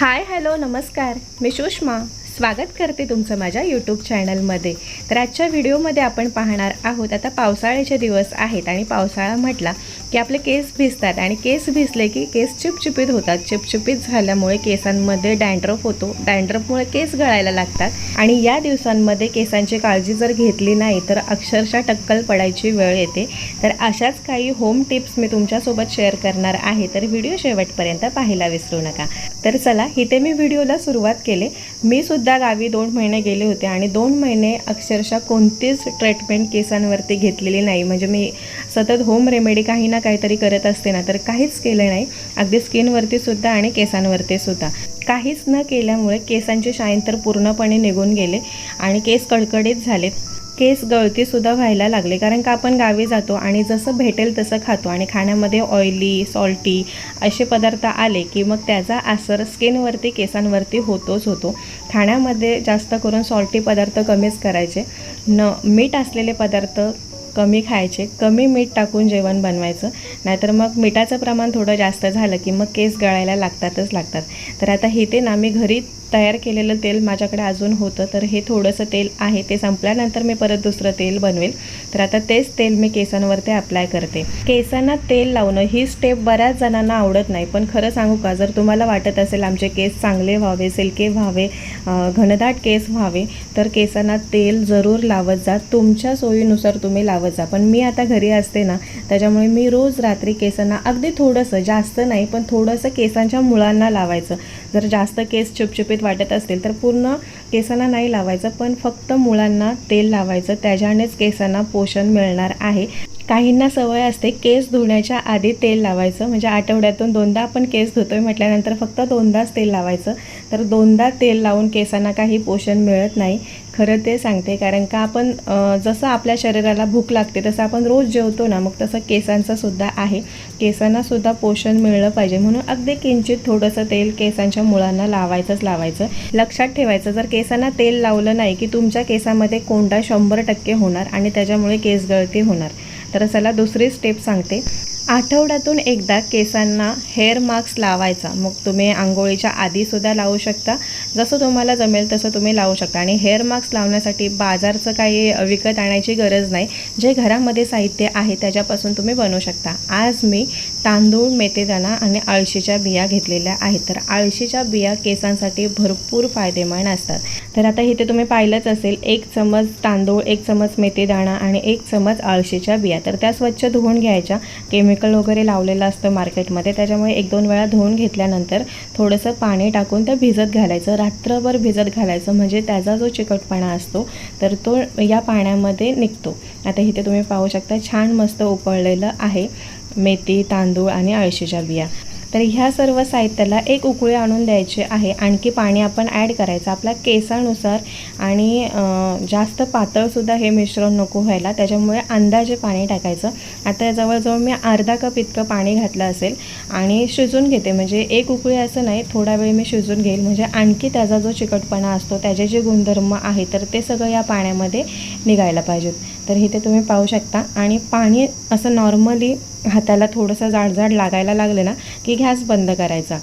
Hi hello नमस्कार. मी सुषमा. स्वागत करते तुमचं माझ्या यूट्यूब चॅनलमध्ये तर आजच्या व्हिडिओमध्ये आपण पाहणार आहोत. आता पावसाळ्याचे दिवस आहेत आणि पावसाळा म्हटला की आपले केस भिजतात आणि केस भिजले की केस चिपचिपीत होतात. चिपचिपीत झाल्यामुळे केसांमध्ये डँड्रफ होतो. डँड्रफमुळे केस गळायला लागतात. आणि या दिवसांमध्ये केसांची काळजी जर घेतली नाही तर अक्षरशः टक्कल पडायची वेळ येते. तर अशाच काही होम टिप्स मी तुमच्यासोबत शेअर करणार आहे. तर व्हिडिओ शेवटपर्यंत पाहायला विसरू नका. तर चला इथे मी व्हिडिओला सुरुवात केले. मी सुद्धा गावी दोन महिने गेले होते आणि दोन महिने अक्षर अक्षरशः कोणतीच ट्रीटमेंट केसांवरती घेतलेली नाही. म्हणजे मी सतत होम रेमेडी काही ना काहीतरी करत असते ना तर काहीच केलं नाही. अगदी स्किनवरती सुद्धा आणि केसांवरती सुद्धा. काहीच न केल्यामुळे केसांचे शाईन तर पूर्णपणे निघून गेले आणि केस कडकडीत झालेत केस गळतीसुद्धा व्हायला लागले कारण का आपण गावी जातो आणि जसं भेटेल तसं खातो आणि खाण्यामध्ये ऑइली सॉल्टी असे पदार्थ आले की मग त्याचा असर स्किनवरती केसांवरती होतोच होतो. खाण्यामध्ये जास्त करून सॉल्टी पदार्थ कमीच करायचे. न मीठ असलेले पदार्थ कमी खायचे कमी मीठ टाकून जेवण बनवायचं. नाहीतर मग मिठाचं प्रमाण थोडं जास्त झालं की मग केस गळायला लागतातच लागतात. तर आता हे ते ना मी घरी तयार केलेलं तेल माझ्याकडे अजून होतं तर हे थोडंसं तेल आहे ते संपल्यानंतर मी परत दुसरं तेल बनवेल. तर आता तेच तेल मी केसांवरती अप्लाय करते. केसांना तेल लावणं ही स्टेप बऱ्याच जणांना आवडत नाही पण खरं सांगू का जर तुम्हाला वाटत असेल आमचे केस चांगले व्हावे सिल्के व्हावे घनदाट केस व्हावे तर केसांना तेल जरूर लावत जा. तुमच्या सोयीनुसार तुम्ही लावत जा. पण मी आता घरी असते ना त्याच्यामुळे मी रोज रात्री केसांना अगदी थोडंसं जास्त नाही पण थोडंसं केसांच्या मुळांना लावायचं. जर जास्त केस चिपचिपीत वाटत असतील तर पूर्ण केसांना नाही लावायचं पण फक्त मुळांना तेल लावायचं. त्याच्यानेच केसांना पोषण मिळणार आहे. काहींना सवय असते केस धुण्याच्या आधी तेल लावायचं. म्हणजे आठवड्यातून दोनदा आपण केस धुतो आहे म्हटल्यानंतर फक्त दोनदाच तेल लावायचं. तर दोनदा तेल लावून केसांना काही पोषण मिळत नाही. खरं ते सांगते कारण का आपण जसं आपल्या शरीराला भूक लागते तसं आपण रोज जेवतो ना मग तसं केसांचंसुद्धा आहे. केसांनासुद्धा पोषण मिळलं पाहिजे. म्हणून अगदी किंचित थोडंसं तेल केसांच्या मुळांना लावायचंच लावायचं. लक्षात ठेवायचं जर केसांना तेल लावलं नाही की तुमच्या केसामध्ये कोंडा शंभर टक्के होणार आणि त्याच्यामुळे केस गळती होणार. तर चला दुसरी स्टेप सांगते. आठवड्यातून एकदा केसांना हेअर मास्क लावायचा. मग तुम्ही आंघोळीच्या आधीसुद्धा लावू शकता. जसं तुम्हाला जमेल तसं तुम्ही लावू शकता. आणि हेअर मास्क लावण्यासाठी बाजारचं काही विकत आणायची गरज नाही. जे घरामध्ये साहित्य आहे त्याच्यापासून तुम्ही बनवू शकता. आज मी तांदूळ मेथीदाणा आणि अळशीच्या बिया घेतलेल्या आहेत. तर अळशीच्या बिया केसांसाठी भरपूर फायदेमंद असतात. तर आता इथे तुम्ही पाहिलंच असेल एक चमच तांदूळ एक चमच मेथीदाणा आणि एक चमच अळशीच्या बिया. तर त्या स्वच्छ धुवून घ्यायच्या. केमिकल वगैरे लावलेलं असतं मार्केटमध्ये. त्याच्यामुळे एक दोन वेळा धुवून घेतल्यानंतर थोडंसं पाणी टाकून त्या भिजत घालायचं. रात्रभर भिजत घालायचं. म्हणजे त्याचा जो चिकटपणा असतो तर तो या पाण्यामध्ये निघतो. आता इथे तुम्ही पाहू शकता छान मस्त उकळलेलं आहे मेथी तांदूळ आणि अळशीच्या बिया. तर ह्या सर्व साहित्याला एक उकळी आणून द्यायची आहे. आणखी पाणी आपण ॲड करायचं. आपल्या केसानुसार आणि जास्त पातळसुद्धा हे मिश्रण नको व्हायला. त्याच्यामुळे अंदाजे पाणी टाकायचं. आता जवळजवळ मी अर्धा कप इतकं पाणी घातलं असेल आणि शिजून घेते. म्हणजे एक उकळी असं नाही थोडा वेळ मी शिजून घेईल. म्हणजे आणखी त्याचा जो चिकटपणा असतो त्याचे जे गुणधर्म आहे तर ते सगळं या पाण्यामध्ये निघायला पाहिजेत. तर इथे तुम्ही पाहू शकता. आणि पाणी असं नॉर्मली हाताला थोडंसं जाडजाड लागायला लागले ना की गॅस बंद करायचा.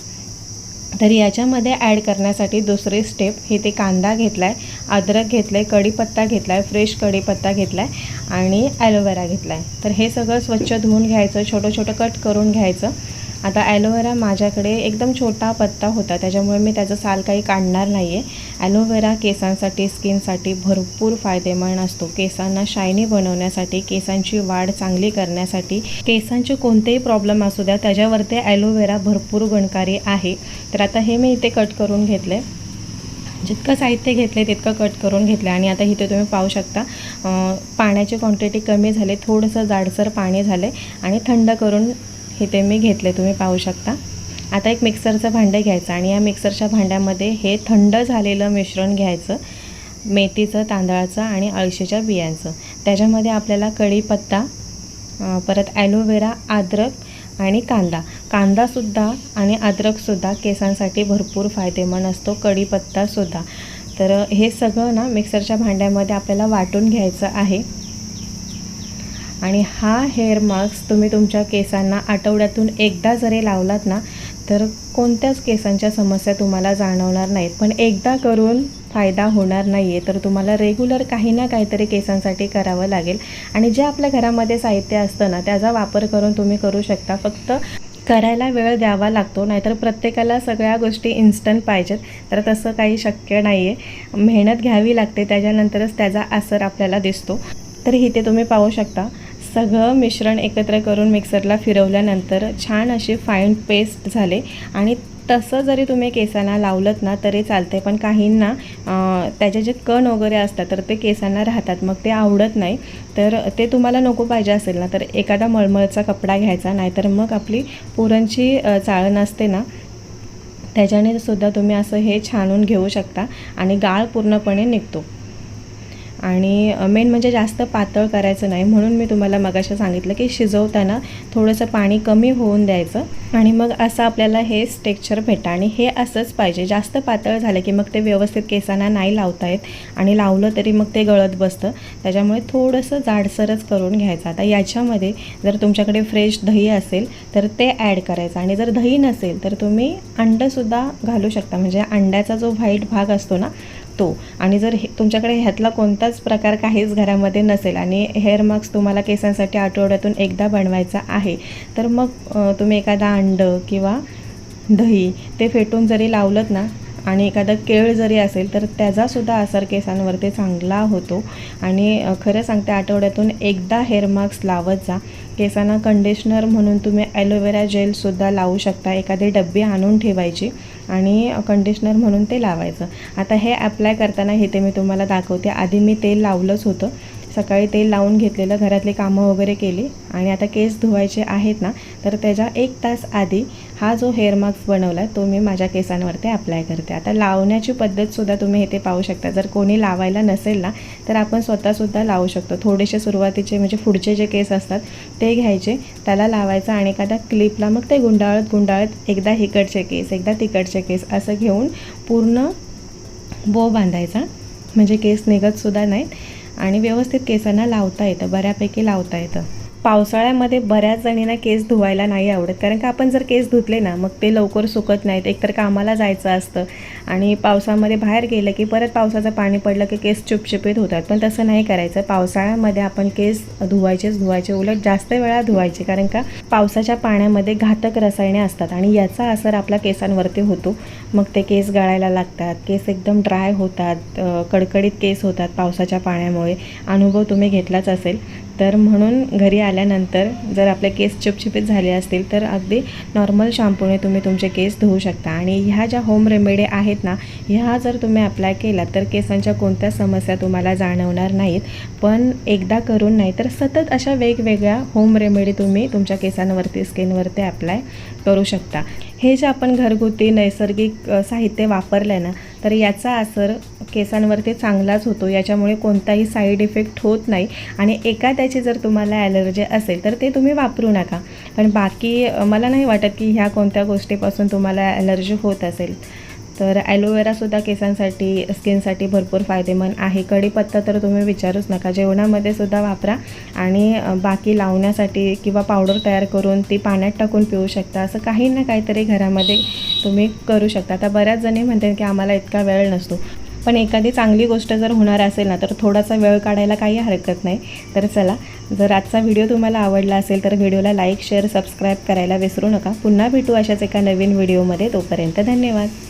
तर याच्यामध्ये ॲड करण्यासाठी दुसरी स्टेप हे ते कांदा घेतला आहे अद्रक घेतलं आहे कढीपत्ता घेतला आहे फ्रेश कढीपत्ता घेतला आहे आणि ॲलोवेरा घेतला आहे तर हे सगळं स्वच्छ धुवून घ्यायचं छोटं छोटं कट करून घ्यायचं. आता ॲलोवेरा माझ्याकडे एकदम छोटा पत्ता होता त्याच्यामुळे मी त्याचं साल काही काढणार नाही आहे ॲलोवेरा केसांसाठी स्किनसाठी भरपूर फायदेमंद असतो. केसांना शायनी बनवण्यासाठी केसांची वाढ चांगली करण्यासाठी केसांचे कोणतेही प्रॉब्लेम असू द्या त्याच्यावरती ॲलोवेरा भरपूर गुणकारी आहे. तर आता हे मी इथे कट करून घेतलं आहे जितकं साहित्य घेतलं आहे तितकं कट करून घेतलं आणि आता इथे तुम्ही पाहू शकता पाण्याची क्वांटिटी कमी झाली थोडंसं जाडसर पाणी झाले आणि थंड करून हे ते मी घेतले तुम्ही पाहू शकता. आता एक मिक्सरचं भांडं घ्यायचं आणि या मिक्सरच्या भांड्यामध्ये हे थंड झालेलं मिश्रण घ्यायचं मेथीचं तांदळाचं आणि अळशीच्या बियांचं. त्याच्यामध्ये आपल्याला कढीपत्ता परत ॲलोवेरा अद्रक आणि कांदा. कांदासुद्धा आणि अद्रकसुद्धा केसांसाठी भरपूर फायदेमंद असतो कढीपत्तासुद्धा. तर हे सगळं ना मिक्सरच्या भांड्यामध्ये आपल्याला वाटून घ्यायचं आहे. आणि हा हेअर मास्क तुम्ही तुमच्या केसांना आठवड्यातून एकदा जरी लावलात ना तर कोणत्याच केसांच्या समस्या तुम्हाला जाणवणार नाहीत. पण एकदा करून फायदा होणार नाही आहे तर तुम्हाला रेग्युलर काही ना काहीतरी केसांसाठी करावं लागेल. आणि जे आपल्या घरामध्ये साहित्य असतं ना त्याचा वापर करून तुम्ही करू शकता. फक्त करायला वेळ द्यावा लागतो नाहीतर प्रत्येकाला सगळ्या गोष्टी इन्स्टंट पाहिजेत. तर तसं काही शक्य नाही आहे मेहनत घ्यावी लागते त्याच्यानंतरच त्याचा असर आपल्याला दिसतो. तर इथे तुम्ही पाहू शकता सगळं मिश्रण एकत्र करून मिक्सरला फिरवल्यानंतर छान अशी फाईन पेस्ट झाले. आणि तसं जरी तुम्ही केसांना लावलंत ना तरी चालते पण काहींना त्याचे जे कण वगैरे असतात तर ते केसांना राहतात. मग ते आवडत नाही. तर ते तुम्हाला नको पाहिजे असेल ना तर एखादा मळमळचा कपडा घ्यायचा नाहीतर मग आपली पुरणची चाळण असते ना त्याच्याने सुद्धा तुम्ही असं हे छानून घेऊ शकता. आणि गाळ पूर्णपणे निघतो. आणि मेन म्हणजे जास्त पातळ करायचं नाही. म्हणून मी तुम्हाला मगाशी सांगितलं की शिजवताना थोडंसं पाणी कमी होऊन द्यायचं आणि मग असं आपल्याला हे स्टेक्चर भेटा आणि हे असंच पाहिजे. जास्त पातळ झालं की मग ते व्यवस्थित केसांना नाही लावता येत आणि लावलं तरी मग ते गळत बसतं. त्याच्यामुळे थोडंसं जाडसरच करून घ्यायचं. आता याच्यामध्ये जर तुमच्याकडे फ्रेश दही असेल तर ते ॲड करायचं. आणि जर दही नसेल तर तुम्ही अंडंसुद्धा घालू शकता. म्हणजे अंड्याचा जो व्हाईट भाग असतो ना तो आणि जर हे तुमच्याकडे ह्यातला कोणताच प्रकार काहीच घरामध्ये नसेल आणि हेअर मास्क तुम्हाला केसांसाठी आठवड्यातून एकदा बनवायचा आहे तर मग तुम्ही एखादा अंड किंवा दही ते फेटून जरी लावलंत ना आणि एखादं केळ जरी असेल तर त्याचासुद्धा असर केसांवरती चांगला होतो. आणि खरं सांगते आठवड्यातून एकदा हेअर मास्क लावत जा. केसांना कंडिशनर म्हणून तुम्ही ॲलोवेरा जेलसुद्धा लावू शकता. एखादे डब्बी आणून ठेवायची आणि कंडिशनर म्हणून ते लावायचं. आता हे अप्लाय करताना हे ते मी तुम्हाला दाखवते. आधी मी तेल लावलंच होतं. सकाळी तेल लावून घेतलेलं घरातली कामं वगैरे केली. आणि आता केस धुवायचे आहेत ना तर त्याच्या एक तास आधी हा जो हेअर मास्क बनवला तो मी माझ्या केसांवरती अप्लाय करते. आता लावण्याची पद्धतसुद्धा तुम्ही इथे पाहू शकता. जर कोणी लावायला नसेल ना तर आपण स्वतःसुद्धा लावू शकतो. थोडेसे सुरुवातीचे म्हणजे पुढचे जे केस असतात ते घ्यायचे. त्याला लावायचं आणि एखाद्या क्लिपला मग ते गुंडाळत गुंडाळत एकदा इकडचे केस एकदा तिकडचे केस असं घेऊन पूर्ण बो बांधायचा. म्हणजे केस निघतसुद्धा नाहीत. आणि व्यवस्थित केसांना लावता येतं बऱ्यापैकी लावता येतं. पावसाळ्यामध्ये बऱ्याच जणींना केस धुवायला नाही आवडत. कारण का आपण जर केस धुतले ना मग ते लवकर सुकत नाहीत. एकतर कामाला जायचं असतं आणि पावसामध्ये बाहेर गेलं की परत पावसाचं पाणी पडलं की केस चुपचुपीत होतात. पण तसं नाही करायचं. पावसाळ्यामध्ये आपण केस धुवायचेच धुवायचे. उलट जास्त वेळा धुवायचे. कारण का पावसाच्या पाण्यामध्ये घातक रसायने असतात आणि याचा असर आपल्या केसांवरती होतो. मग ते केस गळायला लागतात. केस एकदम ड्राय होतात. कडकडीत केस होतात पावसाच्या पाण्यामुळे. अनुभव तुम्ही घेतलाच असेल. तर म्हणून घरी आल्यानंतर जर आपले केस चिपचिपीत झाले असतील तर अगदी नॉर्मल शॅम्पूने तुम्ही तुमचे केस धुवू शकता. आणि ह्या ज्या होम रेमेडी आहेत ना ह्या जर तुम्ही अप्लाय केला तर केसांच्या कोणत्या समस्या तुम्हाला जाणवणार नाहीत. पण एकदा करून नाही तर सतत अशा वेगवेगळ्या होम रेमेडी तुम्ही तुमच्या केसांवरती स्किनवरती अप्लाय करू शकता. हे जे आपण घरगुती नैसर्गिक साहित्य वापरलं आहे ना तर याचा असर केसांवरती चांगलाच होतो. याच्यामुळे कोणताही साईड इफेक्ट होत नाही. आणि एका त्याची जर तुम्हाला ॲलर्जी असेल तर ते तुम्ही वापरू नका. पण बाकी मला नाही वाटत की ह्या कोणत्या गोष्टीपासून तुम्हाला ॲलर्जी होत असेल. तर ॲलोवेरासुद्धा केसांसाठी स्किनसाठी भरपूर फायदेमंद आहे. कढीपत्ता तर तुम्ही विचारूच नका. जेवणामध्ये सुद्धा वापरा. आणि बाकी लावण्यासाठी किंवा पावडर तयार करून ती पाण्यात टाकून पिऊ शकता. असं काही ना काहीतरी घरामध्ये तुम्ही करू शकता. आता बऱ्याच जणी म्हणतात की आम्हाला इतका वेळ नसतो. पण एखादी चांगली गोष्ट जर होणार असेल ना तर थोडासा वेळ काढायला काही हरकत नाही. तर चला जर आजचा व्हिडिओ तुम्हाला आवडला असेल तर व्हिडिओला लाईक शेअर सबस्क्राईब करायला विसरू नका. पुन्हा भेटू अशाच एका नवीन व्हिडिओमध्ये. तोपर्यंत धन्यवाद.